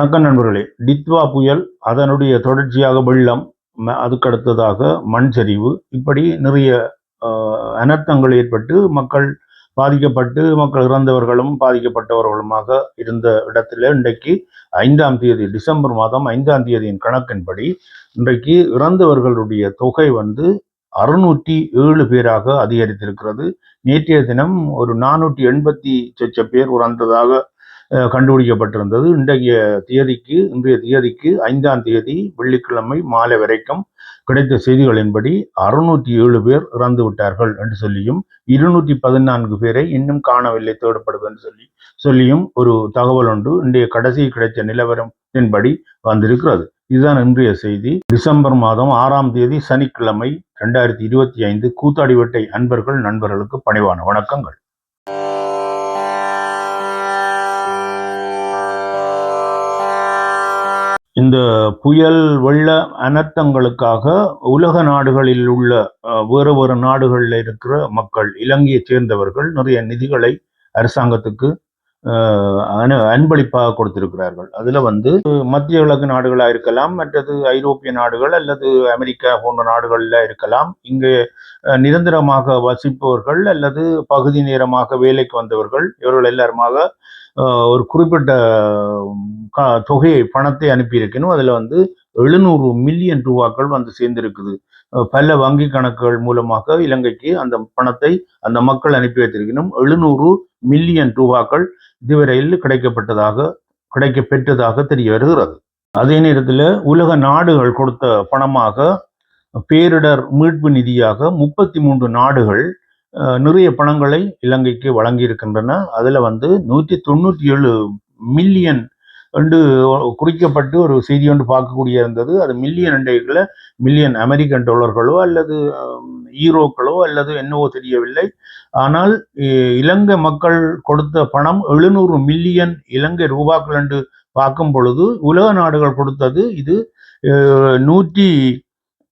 வணக்கம் நண்பர்களே. டித்வா புயல் அதனுடைய தொடர்ச்சியாக வெள்ளம் ம- அதுக்கடுத்ததாக மண் சரிவு. இப்படி நிறைய அனர்த்தங்கள் ஏற்பட்டு மக்கள் பாதிக்கப்பட்டு மக்கள் இறந்தவர்களும் பாதிக்கப்பட்டவர்களுமாக இருந்த இடத்துல இன்றைக்கு ஐந்தாம் தேதி டிசம்பர் மாதம் ஐந்தாம் தேதியின் கணக்கின்படி இன்றைக்கு இறந்தவர்களுடைய தொகை வந்து அறுநூற்றி ஏழு பேராக அதிகரித்திருக்கிறது. நேற்றைய தினம் ஒரு நானூற்றி எண்பத்தி சொச்ச பேர் இறந்ததாக கண்டுபிடிக்கப்பட்டிருந்தது. இன்றைய தேதிக்கு இன்றைய தேதிக்கு ஐந்தாம் தேதி வெள்ளிக்கிழமை மாலை வரைக்கும் கிடைத்த செய்திகளின்படி அறுநூற்றி ஏழு பேர் இறந்து விட்டார்கள் என்று சொல்லியும் இருநூற்றி பதினான்கு பேரை இன்னும் காணவில்லை தேடப்படுது என்று சொல்லி சொல்லியும் ஒரு தகவல் ஒன்று இன்றைய கடைசி கிடைத்த நிலவரத்தின்படி வந்திருக்கிறது. இதுதான் இன்றைய செய்தி. டிசம்பர் மாதம் ஆறாம் தேதி சனிக்கிழமை ரெண்டாயிரத்தி இருபத்தி ஐந்து கூத்தாடிவட்டை அன்பர்கள் நண்பர்களுக்கு பணிவான வணக்கங்கள். இந்த புயல் வெள்ள அனர்த்தங்களுக்காக உலக நாடுகளில் உள்ள வேறு வேறு நாடுகளில் இருக்கிற மக்கள் இலங்கையைச் சேர்ந்தவர்கள் நிறைய நிதிகளை அரசாங்கத்துக்கு அனு அன்பளிப்பாக கொடுத்திருக்கிறார்கள். அதுல வந்து மத்திய கிழக்கு நாடுகளா இருக்கலாம் மற்றது ஐரோப்பிய நாடுகள் அல்லது அமெரிக்கா போன்ற நாடுகள்ல இருக்கலாம். இங்கே நிரந்தரமாக வசிப்பவர்கள் அல்லது பகுதி நேரமாக வேலைக்கு வந்தவர்கள் இவர்கள் எல்லாருமாக ஒரு குறிப்பிட்ட தொகையை பணத்தை அனுப்பியிருக்கணும் அதில் வந்து எழுநூறு மில்லியன் ரூபாக்கள் வந்து சேர்ந்திருக்குது. பல வங்கி கணக்குகள் மூலமாக இலங்கைக்கு அந்த பணத்தை அந்த மக்கள் அனுப்பி வைத்திருக்கணும். எழுநூறு மில்லியன் ரூபாக்கள் இதுவரையில் கிடைக்கப்பட்டதாக கிடைக்க பெற்றதாக தெரிய வருகிறது அதே நேரத்தில் உலக நாடுகள் கொடுத்த பணமாக பேரிடர் மீட்பு நிதியாக முப்பத்தி மூன்று நாடுகள் நிறைய பணங்களை இலங்கைக்கு வழங்கி இருக்கின்றன வந்து நூற்றி தொண்ணூற்றி ஏழு மில்லியன் என்று குறிக்கப்பட்டு ஒரு செய்தி ஒன்று பார்க்கக்கூடிய இருந்தது. அது மில்லியன் அண்டைகளில் மில்லியன் அமெரிக்கன் டாலர்களோ அல்லது ஈரோக்களோ அல்லது என்னவோ தெரியவில்லை. ஆனால் இலங்கை மக்கள் கொடுத்த பணம் எழுநூறு மில்லியன் இலங்கை ரூபாக்கள் என்று பார்க்கும் பொழுது உலக நாடுகள் கொடுத்தது இது நூற்றி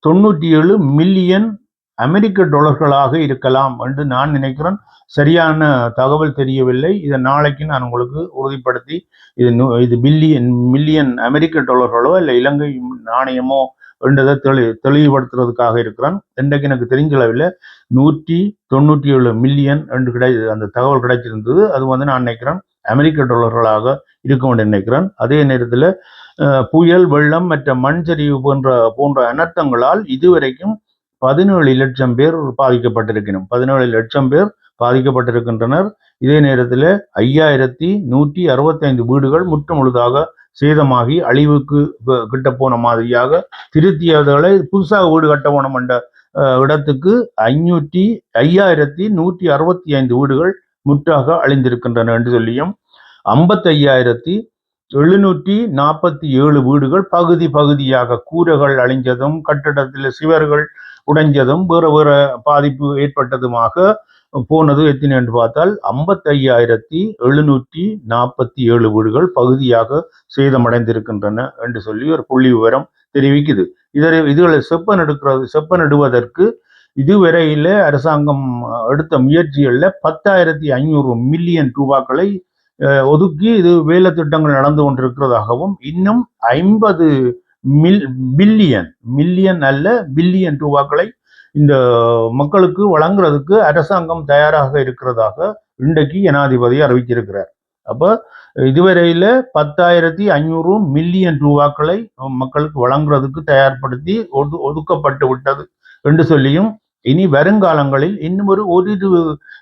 தொண்ணூற்றி ஏழு மில்லியன் அமெரிக்க டாலர்களாக இருக்கலாம் என்று நான் நினைக்கிறேன். சரியான தகவல் தெரியவில்லை. இதை நாளைக்கு நான் உங்களுக்கு உறுதிப்படுத்தி இது நூ- இது பில்லியன் மில்லியன் அமெரிக்க டாலர்களோ இல்லை இலங்கை நாணயமோ என்றதை தெளி தெளிவுபடுத்துறதுக்காக இருக்கிறேன். இன்றைக்கு எனக்கு தெரிஞ்சளவில் நூற்றி தொண்ணூற்றி ஏழு மில்லியன் என்று கிடை அந்த தகவல் கிடைச்சிருந்தது. அது வந்து நான் நினைக்கிறேன் அமெரிக்க டாலர்களாக இருக்கும் என்று நினைக்கிறேன். அதே நேரத்தில் புயல் வெள்ளம் மற்ற மண் சரிவு போன்ற போன்ற அனர்த்தங்களால் இதுவரைக்கும் பதினேழு லட்சம் பேர் பாதிக்கப்பட்டிருக்கணும். பதினேழு லட்சம் பேர் பாதிக்கப்பட்டிருக்கின்றனர். இதே நேரத்தில் ஐயாயிரத்தி நூற்றி அறுபத்தைந்து வீடுகள் முற்று முழுதாக சேதமாகி அழிவுக்கு கிட்ட போன மாதிரியாக திருத்தியவர்களை புதுசாக வீடு கட்ட போனோம் என்ற இடத்துக்கு ஐநூற்றி ஐயாயிரத்தி நூற்றி அறுபத்தி ஐந்து வீடுகள் முற்றாக அழிந்திருக்கின்றன என்று சொல்லியும் ஐம்பத்தையாயிரத்தி எழுநூற்றி நாற்பத்தி ஏழு வீடுகள் பகுதி பகுதியாக கூரைகள் அழிஞ்சதும் கட்டிடத்தில் சிவர்கள் உடைஞ்சதும் வேறு வேறு பாதிப்பு ஏற்பட்டதுமாக போனது எத்தனை என்று பார்த்தால் ஐம்பத்தையாயிரத்தி எழுநூற்றி நாற்பத்தி ஏழு வீடுகள் பகுதியாக சேதமடைந்திருக்கின்றன என்று சொல்லி ஒரு புள்ளி விவரம் தெரிவிக்குது. இதில் இதுகளை செப்பன் எடுக்கிறது செப்பன் இடுவதற்கு இதுவரையில அரசாங்கம் எடுத்த முயற்சிகளில் பத்தாயிரத்தி ஐநூறு மில்லியன் ரூபாக்களை ஒதுக்கி இது வேலை திட்டங்கள் நடந்து கொண்டிருக்கிறதாகவும் இன்னும் ஐம்பது மில் பில்லியன் மில்லியன் அல்ல பில்லியன் ரூபாக்களை இந்த மக்களுக்கு வழங்குறதுக்கு அரசாங்கம் தயாராக இருக்கிறதாக இன்றைக்கு ஜனாதிபதி அறிவிச்சிருக்கிறார் அப்ப இதுவரையில பத்தாயிரத்தி ஐநூறு மில்லியன் ரூபாக்களை மக்களுக்கு வழங்குறதுக்கு தயார்படுத்தி ஒது ஒதுக்கப்பட்டு விட்டது என்று சொல்லியும் இனி வருங்காலங்களில் இன்னும் ஒரு ஒரு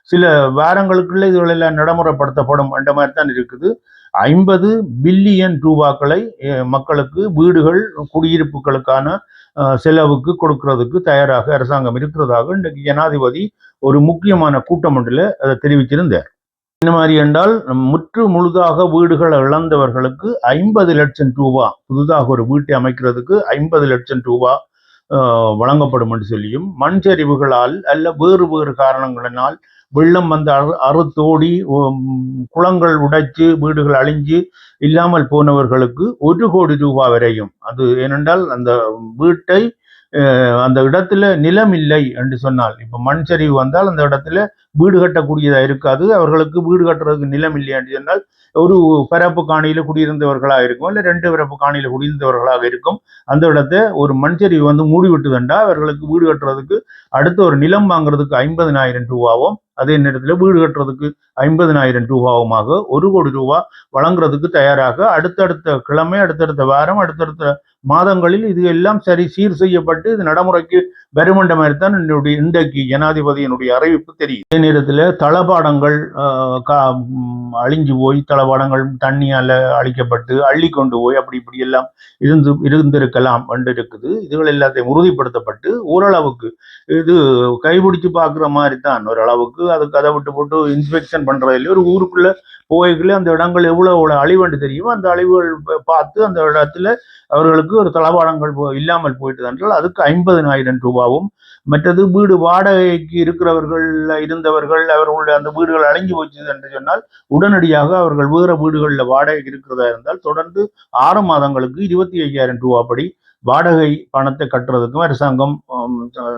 சில வாரங்களுக்குள்ள இதுகளெல்லாம் நடைமுறைப்படுத்தப்படும் என்ற மாதிரி தான் இருக்குது. ஐம்பது பில்லியன் ரூபாக்களை மக்களுக்கு வீடுகள் குடியிருப்புகளுக்கான செலவுக்கு கொடுக்கறதுக்கு தயாராக அரசாங்கம் இருக்கிறதாக இன்றைக்கு ஜனாதிபதி ஒரு முக்கியமான கூட்டம் ஒன்றில் அதை தெரிவித்திருந்தார். இந்த மாதிரி என்றால் முற்று முழுதாக வீடுகளை இழந்தவர்களுக்கு ஐம்பது லட்சம் ரூபா புதிதாக ஒரு வீட்டை அமைக்கிறதுக்கு ஐம்பது லட்சம் ரூபா வழங்கப்படும் என்று சொல்லியும் மண் சரிவுகளால் அல்ல வேறு வேறு காரணங்களினால் வெள்ளம் வந்து அறு அறுத்தோடி குளங்கள் உடைச்சு வீடுகள் அழிஞ்சு இல்லாமல் போனவர்களுக்கு ஒரு கோடி ரூபாய் வரையும். அது ஏனென்றால் அந்த வீட்டை அந்த இடத்துல நிலம் இல்லை என்று சொன்னால். இப்போ மண் சரிவு வந்தால் அந்த இடத்துல வீடு கட்டக்கூடியதாக இருக்காது. அவர்களுக்கு வீடு கட்டுறதுக்கு நிலம் இல்லை என்று சொன்னால் ஒரு பரப்பு காணியில் குடியிருந்தவர்களாக இருக்கும் இல்லை ரெண்டு பரப்பு காணியில் குடியிருந்தவர்களாக இருக்கும். அந்த இடத்த ஒரு மண் சரிவு வந்து மூடி விட்டுதண்டா அவர்களுக்கு வீடு கட்டுறதுக்கு அடுத்த ஒரு நிலம் வாங்குறதுக்கு ஐம்பதனாயிரம் ரூபாவும் அதே நேரத்தில் வீடு கட்டுறதுக்கு ஐம்பதனாயிரம் ரூபாவுமாக ஒரு கோடி ரூபா வழங்குறதுக்கு தயாராக. அடுத்தடுத்த கிழமை அடுத்தடுத்த வாரம் அடுத்தடுத்த மாதங்களில் இது எல்லாம் சரி சீர் செய்யப்பட்டு இது நடைமுறைக்கு வருமன்ற மாதிரி தான் என்னுடைய இன்றைக்கு ஜனாதிபதியினுடைய அறிவிப்பு தெரியும் அதே நேரத்தில் தளபாடங்கள் அழிஞ்சு போய் தளபாடங்கள் தண்ணியால அழிக்கப்பட்டு அள்ளி கொண்டு போய் அப்படி இப்படி எல்லாம் இருந்து இருந்திருக்கலாம் என்று இருக்குது. இதுகள் எல்லாத்தையும் உறுதிப்படுத்தப்பட்டு ஓரளவுக்கு இது கைபிடிச்சு பார்க்குற மாதிரி தான். ஓரளவுக்கு அதுக்கு அதை விட்டு போட்டு இன்ஸ்பெக்ஷன் பண்றதில்லை ஒரு ஊருக்குள்ள போய்களே அந்த இடங்கள் எவ்வளோ எவ்வளோ அழிவுண்டு தெரியுமோ அந்த அழிவுகள் பார்த்து அந்த இடத்துல அவர்களுக்கு ஒரு தளவாடங்கள் போ- இல்லாமல் போயிட்டு என்றால் அதுக்கு ஐம்பதினாயிரம் ரூபாவும் மற்றது வீடு வாடகைக்கு இருக்கிறவர்கள் இருந்தவர்கள் அவர்களுடைய அந்த வீடுகள் அழிஞ்சு போச்சு என்று சொன்னால் உடனடியாக அவர்கள் வேறு வீடுகளில் வாடகைக்கு இருக்கிறதா இருந்தால் தொடர்ந்து ஆறு மாதங்களுக்கு இருபத்தி ஐயாயிரம் ரூபா படி வாடகை பணத்தை கட்டுறதுக்கும் அரசாங்கம்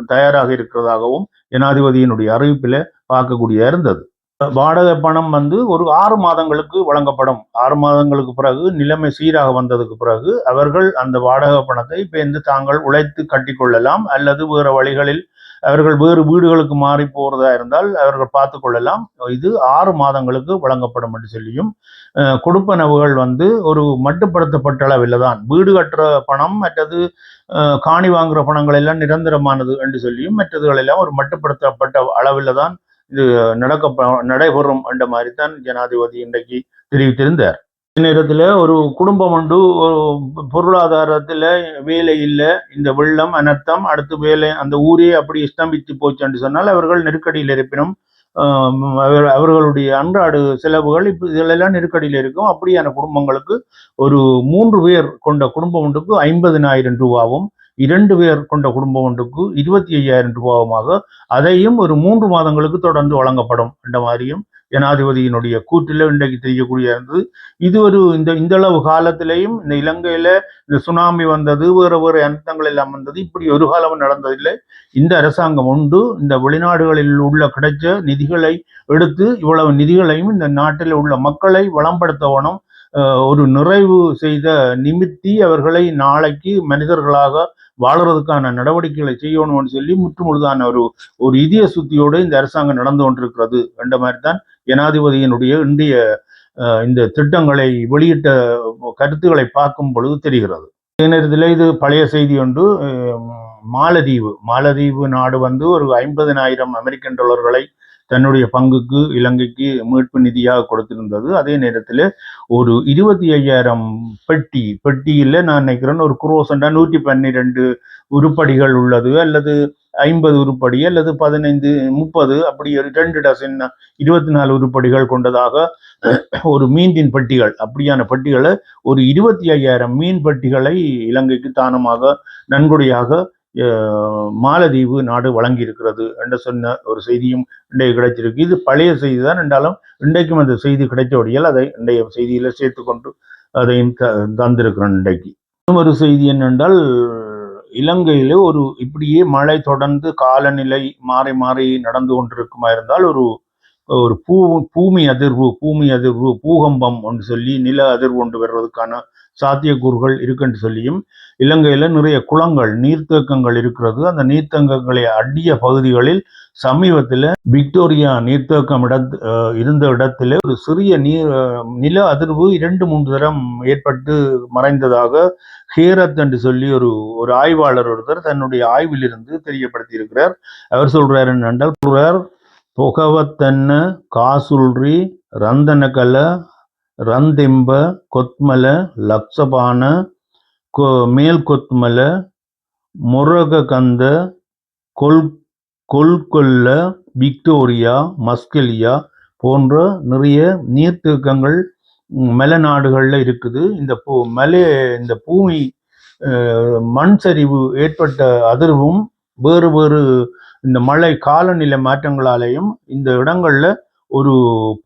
தயாராக இருக்கிறதாகவும் ஜனாதிபதியினுடைய அறிவிப்பில் பார்க்கக்கூடிய இருந்தது. வாடகை பணம் வந்து ஒரு ஆறு மாதங்களுக்கு வழங்கப்படும். ஆறு மாதங்களுக்கு பிறகு நிலைமை சீராக வந்ததுக்கு பிறகு அவர்கள் அந்த வாடகை பணத்தை பேர்ந்து தாங்கள் உழைத்து கட்டிக்கொள்ளலாம் அல்லது வேறு வழிகளில் அவர்கள் வேறு வீடுகளுக்கு மாறி போறதா இருந்தால் அவர்கள் பார்த்து கொள்ளலாம். இது ஆறு மாதங்களுக்கு வழங்கப்படும் என்று சொல்லியும் கொடுப்பனவுகள் வந்து ஒரு மட்டுப்படுத்தப்பட்ட அளவில் தான். வீடு கட்டுற பணம் மற்றது காணி வாங்குற பணங்கள் எல்லாம் நிரந்தரமானது என்று சொல்லியும் மற்றதுகள் எல்லாம் ஒரு மட்டுப்படுத்தப்பட்ட அளவில் தான் நடக்க நடைபெறும் என்ற மாதிரி தான் ஜனாதிபதி இன்றைக்கு தெரிவித்திருந்தார். நேரத்தில் ஒரு குடும்பம் உண்டு பொருளாதாரத்தில் வேலை இல்லை இந்த வெள்ளம் அனர்த்தம் அடுத்து வேலை அந்த ஊரே அப்படி ஸ்தம்பித்து போச்சு என்று சொன்னால் அவர்கள் நெருக்கடியில் இருப்பினும் அவர்களுடைய அன்றாட செலவுகள் இப்போ இதிலெல்லாம் நெருக்கடியில் இருக்கும். அப்படியான குடும்பங்களுக்கு ஒரு மூன்று பேர் கொண்ட குடும்பம் ஒன்றுக்கு ஐம்பதினாயிரம் ரூபாவும் இரண்டு பேர் கொண்ட குடும்பம் ஒன்றுக்கு இருபத்தி ஐயாயிரம் ரூபாவுமாக அதையும் ஒரு மூன்று மாதங்களுக்கு தொடர்ந்து வழங்கப்படும் என்ற மாதிரியும் ஜனாதிபதியினுடைய கூற்றில் இன்றைக்கு தெரியக்கூடிய இருந்தது. இது ஒரு இந்த இந்த அளவு காலத்திலேயும் இந்த இலங்கையில இந்த சுனாமி வந்தது வேறு வேறு அனர்த்தங்கள் எல்லாம் வந்தது இப்படி ஒரு காலமும் நடந்ததில்லை. இந்த அரசாங்கம் உண்டு இந்த வெளிநாடுகளில் உள்ள கிடைச்ச நிதிகளை எடுத்து இவ்வளவு நிதிகளையும் இந்த நாட்டில் உள்ள மக்களை வளம்படுத்தவனும் ஒரு நிறைவு செய்த நிமித்தி அவர்களை நாளைக்கு மனிதர்களாக வாழறதுக்கான நடவடிக்கைகளை செய்யணும்னு சொல்லி முற்றுமுழுதான ஒரு ஒரு இதய சுத்தியோடு இந்த அரசாங்கம் நடந்து கொண்டிருக்கிறது என்ற மாதிரி தான் ஜனாதிபதியினுடைய இன்றைய இந்த திட்டங்களை வெளியிட்ட கருத்துக்களை பார்க்கும் பொழுது தெரிகிறது. அதே நேரத்தில் இது பழைய செய்தி ஒன்று மாலதீவு. மாலதீவு நாடு வந்து ஒரு ஐம்பதனாயிரம் அமெரிக்கன் டாலர்களை தன்னுடைய பங்குக்கு இலங்கைக்கு மீட்பு நிதியாக கொடுத்திருந்தது. அதே நேரத்தில் ஒரு இருபத்தி ஐயாயிரம் பெட்டி பெட்டியில் நான் நினைக்கிறேன் ஒரு குரோசண்டா நூற்றி பன்னிரெண்டு உருப்படிகள் உள்ளது அல்லது ஐம்பது உருப்படி அல்லது பதினைந்து முப்பது அப்படி ஒரு ரெண்டு டசன் இருபத்தி நாலு உருப்படிகள் கொண்டதாக ஒரு மீன்தின் பெட்டிகள் அப்படியான பெட்டிகளை ஒரு இருபத்தி ஐயாயிரம் மீன் பெட்டிகளை இலங்கைக்கு தானமாக நன்கொடையாக மாலதீவு நாடு வழங்கி இருக்கிறது என்று சொன்ன ஒரு செய்தியும் இன்றைக்கு கிடைச்சிருக்கு. இது பழைய செய்தி தான் என்றாலும் இன்றைக்கும் அந்த செய்தி கிடைத்தபடியால் அதை இன்றைய செய்தியில் சேர்த்துக்கொண்டு அதையும் த தந்திருக்கிறேன் இன்றைக்கு. ஒரு செய்தி என்னென்றால் இலங்கையில் ஒரு இப்படியே மழை தொடர்ந்து காலநிலை மாறி மாறி நடந்து கொண்டிருக்குமா இருந்தால் ஒரு ஒரு பூ பூமி அதிர்வு பூமி அதிர்வு பூகம்பம் ஒன்று சொல்லி நில அதிர்வு ஒன்று வர்றதுக்கான சாத்தியக்கூறுகள் இருக்குன்னு சொல்லியும் இலங்கையில் நிறைய குளங்கள் நீர்த்தேக்கங்கள் இருக்கிறது. அந்த நீர்த்தேக்கங்களை அடிய பகுதிகளில் சமீபத்தில் விக்டோரியா நீர்த்தேக்கம் இட இருந்த இடத்துல ஒரு சிறிய நீர் நில அதிர்வு இரண்டு மூன்று தரம் ஏற்பட்டு மறைந்ததாக ஹேரத் என்று சொல்லி ஒரு ஒரு ஆய்வாளர் ஒருத்தர் தன்னுடைய ஆய்விலிருந்து தெரியப்படுத்தி இருக்கிறார் அவர் சொல்றார் என்னென்றால் சொல்றார் பொகவத்தன்ன காசுல்ரி ரந்தனகல ರಂದೆಂಬ ಕೊತ್ಮಲ ಲಕ್ಷಪಾನ ಕೊ ಮೇಲ್ಕೊತ್ಮಲ முரககந்த கொல் கொல்கொல்ல விக்டோரியா மஸ்கெலியா போன்ற நிறைய நீர்த்தேக்கங்கள் ம், மலைநாடுகள்ல இருக்குது இந்த பூ மலை இந்த பூமி அஹ், மண் சரிவு ஏற்பட்ட அதிர்வும் வேறு வேறு இந்த மழை காலநிலை மாற்றங்களாலேயும் இந்த இடங்கள்ல ஒரு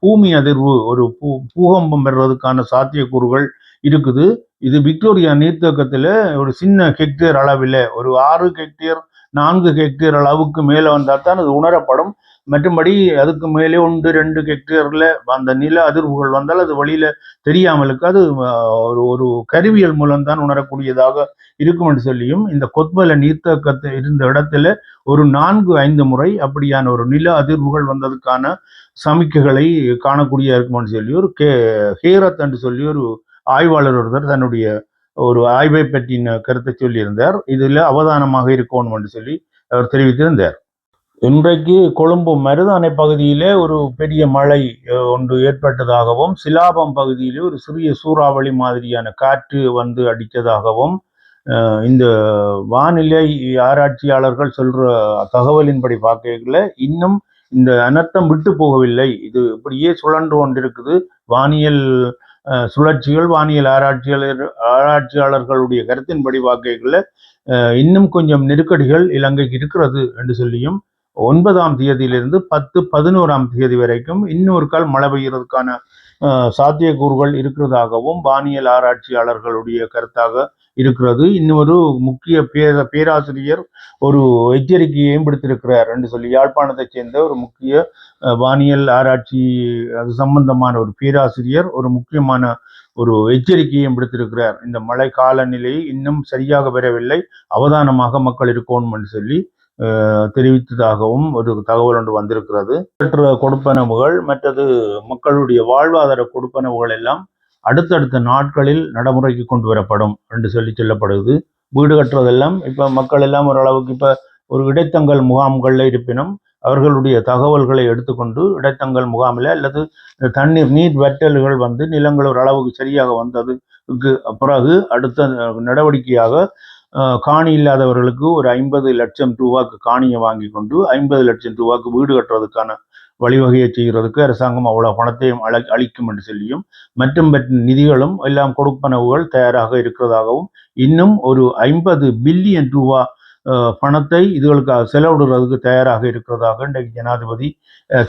பூமி அதிர்வு ஒரு பூ பூகம்பம் பெறுவதற்கான சாத்தியக்கூறுகள் இருக்குது. இது விக்டோரியா நீர்த்தேக்கத்தில் ஒரு சின்ன ஹெக்டேர் அளவில் ஒரு ஆறு ஹெக்டேர் நான்கு ஹெக்டேர் அளவுக்கு மேலே வந்தால் தான் அது உணரப்படும். மற்றும்படி அதுக்கு மேலே ஒன்று ரெண்டு ஹெக்டேரில் அந்த நில அதிர்வுகள் வந்தால் அது வழியில் தெரியாமலுக்கு அது ஒரு ஒரு கருவியல் மூலம்தான் உணரக்கூடியதாக இருக்கும் என்று சொல்லியும் இந்த கொத்மல நீர்த்தக்கத்தை இருந்த இடத்துல ஒரு நான்கு ஐந்து முறை அப்படியான ஒரு நில அதிர்வுகள் வந்ததுக்கான சமிக்கைகளை காணக்கூடிய இருக்குமென்று சொல்லி ஒரு கே ஹேரத் என்று சொல்லி ஒரு ஆய்வாளர் ஒருத்தர் தன்னுடைய ஒரு ஆய்வை பற்றின கருத்தை சொல்லியிருந்தார். இதில் அவதானமாக இருக்கணும் என்று சொல்லி அவர் தெரிவித்திருந்தார். இன்றைக்கு கொழும்பு மருதானை பகுதியிலே ஒரு பெரிய மழை ஒன்று ஏற்பட்டதாகவும் சிலாபம் பகுதியிலே ஒரு சிறிய சூறாவளி மாதிரியான காற்று வந்து அடித்ததாகவும் இந்த வானிலை ஆராய்ச்சியாளர்கள் சொல்ற தகவலின்படி பார்க்கல இன்னும் இந்த அனர்த்தம் விட்டு போகவில்லை. இது இப்படியே சுழன்று கொண்டிருக்குது. வானியல் சுழற்சிகள் வானியல் ஆராய்ச்சியாளர் ஆராய்ச்சியாளர்களுடைய கருத்தின்படி வாக்கைகளில் இன்னும் கொஞ்சம் நெருக்கடிகள் இலங்கைக்கு இருக்கிறது என்று சொல்லியும் ஒன்பதாம் தேதியிலிருந்து பத்து பதினோராம் தேதி வரைக்கும் இன்னொரு கால் மழை பெய்யறதுக்கான சாத்தியக்கூறுகள் இருக்கிறதாகவும் வானியல் ஆராய்ச்சியாளர்களுடைய கருத்தாக இருக்கிறது. இன்னொரு முக்கிய பேர பேராசிரியர் ஒரு எச்சரிக்கையையும் விடுத்திருக்கிறார் என்று சொல்லி யாழ்ப்பாணத்தைச் சேர்ந்த ஒரு முக்கிய வானியல் ஆராய்ச்சி அது சம்பந்தமான ஒரு பேராசிரியர் ஒரு முக்கியமான ஒரு எச்சரிக்கையும் விடுத்திருக்கிறார் இந்த மழை காலநிலை இன்னும் சரியாக பெறவில்லை அவதானமாக மக்கள் இருக்கணும் என்று சொல்லி தெரிவித்ததாகவும் ஒரு தகவல் ஒன்று வந்திருக்கிறது. கொடுப்பனவுகள் மற்றது மக்களுடைய வாழ்வாதார கொடுப்பனவுகள் எல்லாம் அடுத்தடுத்த நாட்களில் நடைமுறைக்கு கொண்டு வரப்படும் என்று சொல்லி சொல்லப்படுது வீடு கட்டுறதெல்லாம் இப்போ மக்கள் எல்லாம் ஓரளவுக்கு இப்போ ஒரு இடைத்தங்கல் முகாம்களில் இருப்பினும் அவர்களுடைய தகவல்களை எடுத்துக்கொண்டு இடைத்தங்கல் முகாமில் அல்லது தண்ணீர் நீர் வற்றல்கள் வந்து நிலங்கள் ஒரு அளவுக்கு சரியாக வந்ததுக்கு பிறகு அடுத்த நடவடிக்கையாக காணி இல்லாதவர்களுக்கு ஒரு ஐம்பது லட்சம் ரூபாய்க்கு காணியை வாங்கி கொண்டு ஐம்பது லட்சம் ரூபாய்க்கு வீடு கட்டுறதுக்கான வழிவகையை செய்கிறதுக்கு அரசாங்கம் அவ்வளோ பணத்தையும் அழ அளிக்கும் என்று சொல்லியும் மற்றும் நிதிகளும் எல்லாம் கொடுப்பனவுகள் தயாராக இருக்கிறதாகவும் இன்னும் ஒரு ஐம்பது பில்லியன் ரூபா பணத்தை இதுகளுக்காக செலவிடுறதுக்கு தயாராக இருக்கிறதாக இன்றைக்கு ஜனாதிபதி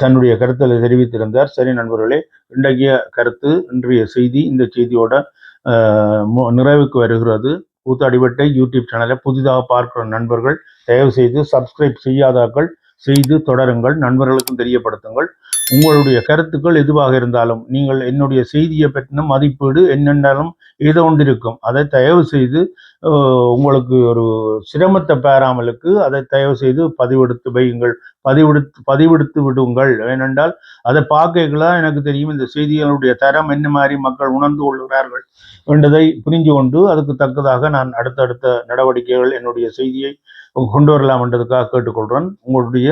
தன்னுடைய கருத்தில் தெரிவித்திருந்தார். சரி நண்பர்களே இன்றைய கருத்து இன்றைய செய்தி இந்த செய்தியோட நிறைவுக்கு வருகிறது. கூத்தாடிவட்டை யூடியூப் சேனலை புதிதாக பார்க்கிற நண்பர்கள் தயவு செய்து சப்ஸ்கிரைப் செய்யாதாக்கள். செய்து தொடருங்கள் நண்பர்களுக்கும் தெரியப்படுத்துங்கள். உங்களுடைய கருத்துக்கள் எதுவாக இருந்தாலும் நீங்கள் என்னுடைய செய்தியை பற்றின மதிப்பீடு என்னென்னாலும் ஏதோ ஒன்றிருக்கும் அதை தயவு செய்து உங்களுக்கு ஒரு சிரமத்தை பெறாமலுக்கு அதை தயவு செய்து பதிவெடுத்து வையுங்கள். பதிவெடுத்து பதிவெடுத்து விடுங்கள். ஏனென்றால் அதை பார்க்கலாம் எனக்கு தெரியும் இந்த செய்திகளுடைய தரம் என்ன மாதிரி மக்கள் உணர்ந்து கொள்கிறார்கள் என்றதை புரிஞ்சு கொண்டு அதுக்கு தக்கதாக நான் அடுத்தடுத்த நடவடிக்கைகள் என்னுடைய செய்தியை கொண்டு வரலாம்ன்றதுக்காக கேட்டுக்கொள்கிறேன் உங்களுடைய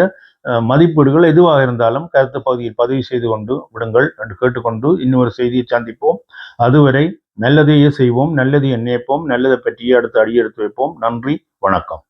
மதிப்பீடுகள் எதுவாக இருந்தாலும் கருத்து பகுதியில் பதிவு செய்து கொண்டு விடுங்கள் என்று கேட்டுக்கொண்டு இன்னொரு செய்தியை சந்திப்போம். அதுவரை நல்லதையே செய்வோம் நல்லதையே நினைப்போம் நல்லதை பற்றியே அடுத்து அடியெடுத்து வைப்போம். நன்றி வணக்கம்.